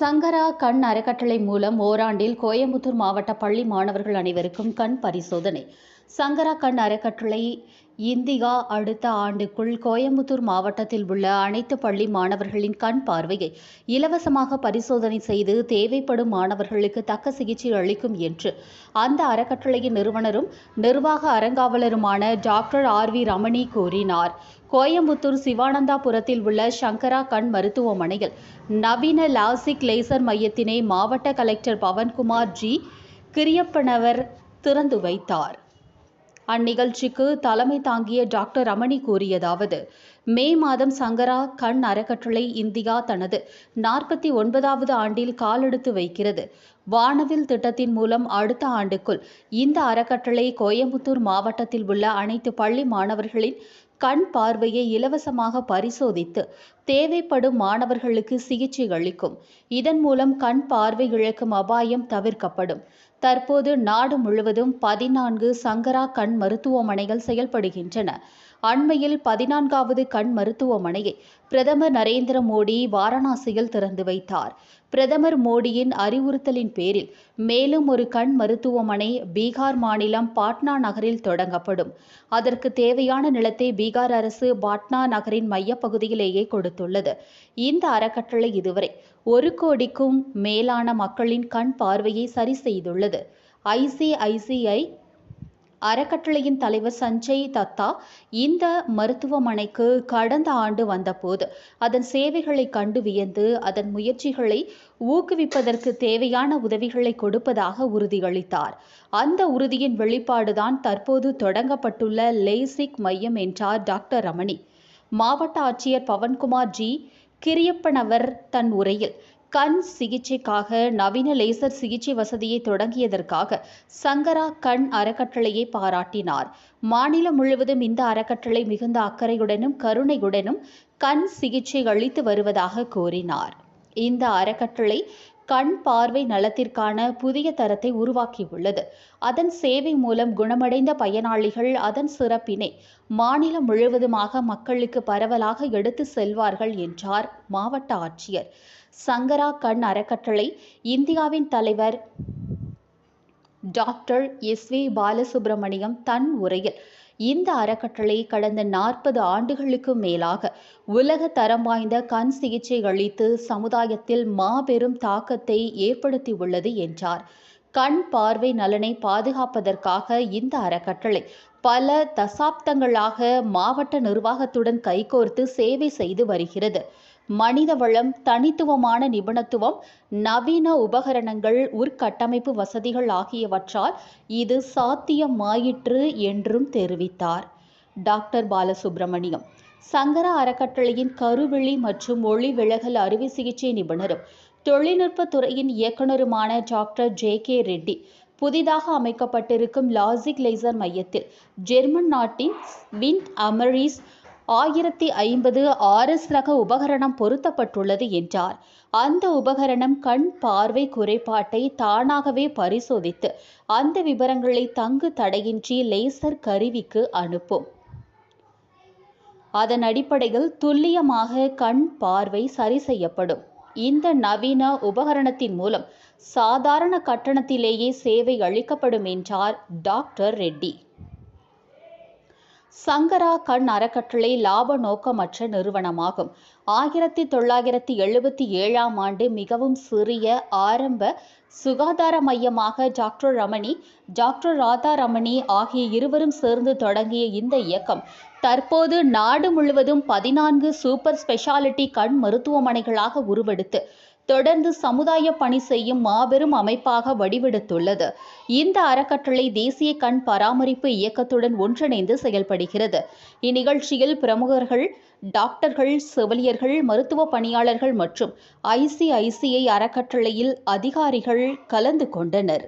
சங்கரா கண் அறக்கட்டளை மூலம் ஓராண்டில் கோயம்புத்தூர் மாவட்ட பள்ளி மாணவர்கள் அனைவருக்கும் கண் பரிசோதனை. சங்கரா கண் அறக்கட்டளை இந்தியா அடுத்த ஆண்டுக்குள் கோயம்புத்தூர் மாவட்டத்தில் உள்ள அனைத்து பள்ளி மாணவர்களின் கண் பார்வையை இலவசமாக பரிசோதனை செய்து தேவைப்படும் மாணவர்களுக்கு தக்க சிகிச்சை அளிக்கும் என்று அந்த அறக்கட்டளையின் நிறுவனரும் நிர்வாக அறங்காவலருமான டாக்டர் ஆர் வி ரமணி கூறினார். கோயம்புத்தூர் சிவானந்தாபுரத்தில் உள்ள சங்கரா கண் மருத்துவமனையில் நவீன லாசிக் லேசர் மையத்தினை மாவட்ட கலெக்டர் பவன்குமார் ஜி கிரியப்பனவர் திறந்து வைத்தார். அந்நிகழ்ச்சிக்கு தலைமை தாங்கிய டாக்டர் ரமணி கூறியதாவது மே மாதம் சங்கரா கண் அறக்கட்டளை இந்தியா தனது நாற்பத்தி ஒன்பதாவது ஆண்டில் காலெடுத்து வைக்கிறது. வானவில் திட்டத்தின் மூலம் அடுத்த ஆண்டுக்குள் இந்த அறக்கட்டளை கோயம்புத்தூர் மாவட்டத்தில் உள்ள அனைத்து பள்ளி மாணவர்களின் கண் பார்வையை இலவசமாக பரிசோதித்து தேவைப்படும் மாணவர்களுக்கு சிகிச்சை அளிக்கும். இதன் மூலம் கண் பார்வை இழக்கும் அபாயம் தவிர்க்கப்படும். தற்போது நாடு முழுவதும் பதினான்கு சங்கரா கண் மருத்துவமனைகள் செயல்படுகின்றன. அண்மையில் பதினான்காவது கண் மருத்துவமனையை பிரதமர் நரேந்திர மோடி வாரணாசியில் திறந்து வைத்தார். பிரதமர் மோடியின் அறிவுறுத்தலின் பேரில் மேலும் ஒரு கண் மருத்துவமனை பீகார் மாநிலம் பாட்னா நகரில் தொடங்கப்படும். அதற்கு தேவையான நிலத்தை பீகார் அரசு பாட்னா நகரின் மையப்பகுதியிலேயே கொடுத்துள்ளது. இந்த அறக்கட்டளை இதுவரை ஒரு கோடிக்கும் மேலான மக்களின் கண் பார்வையை சரி செய்துள்ளது. ஐசிஐசிஐ அறக்கட்டளையின் தலைவர் சஞ்சய் தத்தா இந்த மருத்துவமனைக்கு கடந்த ஆண்டு வந்தபோது அதன் சேவைகளை கண்டு வியந்து அதன் முயற்சிகளை ஊக்குவிப்பதற்கு தேவையான உதவிகளை கொடுப்பதாக உறுதியளித்தார். அந்த உறுதியின் வெளிப்பாடுதான் தற்போது தொடங்கப்பட்டுள்ள லேசிக் மையம் என்றார் டாக்டர் ரமணி. மாவட்ட ஆட்சியர் பவன்குமார் ஜி கிரியப்பனவர் தன் உரையில் கண் சிகிச்சைக்காக நவீன லேசர் சிகிச்சை வசதியை தொடங்கியதற்காக சங்கரா கண் அறக்கட்டளையை பாராட்டினார். மாநிலம் முழுவதும் இந்த அறக்கட்டளை மிகுந்த அக்கறையுடனும் கருணையுடனும் கண் சிகிச்சை அளித்து வருவதாக கூறினார். இந்த அறக்கட்டளை கண் பார்வை நலத்திற்கான புதிய தரத்தை உருவாக்கியுள்ளது. அதன் சேவை மூலம் குணமடைந்த பயனாளிகள் அதன் சிறப்பினை மாநிலம் முழுவதுமாக மக்களுக்கு பரவலாக எடுத்து செல்வார்கள் என்றார் மாவட்ட ஆட்சியர். சங்கரா கண் அறக்கட்டளை இந்தியாவின் தலைவர் டாக்டர் எஸ் வி பாலசுப்ரமணியம் தன் உரையில் இந்த அறக்கட்டளை கடந்த நாற்பது ஆண்டுகளுக்கும் மேலாக உலக தரம் வாய்ந்த கண் சிகிச்சை அளித்து சமுதாயத்தில் மாபெரும் தாக்கத்தை ஏற்படுத்தியுள்ளது என்றார். கண் பார்வை நலனை பாதுகாப்பதற்காக இந்த அறக்கட்டளை பல தசாப்தங்களாக மாவட்ட நிர்வாகத்துடன் கைகோர்த்து சேவை செய்து வருகிறது. மனித வளம் தனித்துவமான நிபுணத்துவம் நவீன உபகரணங்கள் உட்கட்டமைப்பு வசதிகள் ஆகியவற்றால் இது சாத்தியமாயிற்று என்றும் தெரிவித்தார். டாக்டர் பாலசுப்ரமணியம் சங்கர அறக்கட்டளையின் கருவிழி மற்றும் ஒளி விலகல் அறுவை சிகிச்சை நிபுணரும் தொழில்நுட்ப துறையின் இயக்குநருமான டாக்டர் ஜே கே ரெட்டி புதிதாக அமைக்கப்பட்டிருக்கும் லாசிக் லேசர் மையத்தில் ஜெர்மன் நாட்டின் வின் அமரிஸ் ஆயிரத்தி ஐம்பது ஆர்எஸ் ரக உபகரணம் பொருத்தப்பட்டுள்ளது என்றார். அந்த உபகரணம் கண் பார்வை குறைபாட்டை தானாகவே பரிசோதித்து அந்த விவரங்களை தங்கு தடையின்றி லேசர் கருவிக்கு அனுப்பும். அதன் அடிப்படையில் துல்லியமாக கண் பார்வை சரி செய்யப்படும். இந்த நவீன உபகரணத்தின் மூலம் சாதாரண கட்டணத்திலேயே சேவை அளிக்கப்படும் என்றார் டாக்டர் ரெட்டி. சங்கரா கண் அறக்கட்டளை லாப நோக்கமற்ற நிறுவனமாகும். ஆயிரத்தி தொள்ளாயிரத்தி எழுபத்தி ஏழாம் ஆண்டு மிகவும் சிறிய ஆரம்ப சுகாதார மையமாக டாக்டர் ரமணி டாக்டர் ராதா ரமணி ஆகிய இருவரும் சேர்ந்து தொடங்கிய இந்த இயக்கம் தற்போது நாடு முழுவதும் பதினான்கு சூப்பர் ஸ்பெஷாலிட்டி கண் மருத்துவமனைகளாக உருவெடுத்து தொடர்ந்து சமுதாய பணி செய்யும் மாபெரும் அமைப்பாக வடிவெடுத்துள்ளது. இந்த அறக்கட்டளை தேசிய கண் பராமரிப்பு இயக்கத்துடன் ஒன்றிணைந்து செயல்படுகிறது. இந்நிகழ்ச்சியில் பிரமுகர்கள் டாக்டர்கள் செவிலியர்கள் மருத்துவ பணியாளர்கள் மற்றும் ஐசிஐசிஐ அறக்கட்டளையில் அதிகாரிகள் கலந்து கொண்டனர்.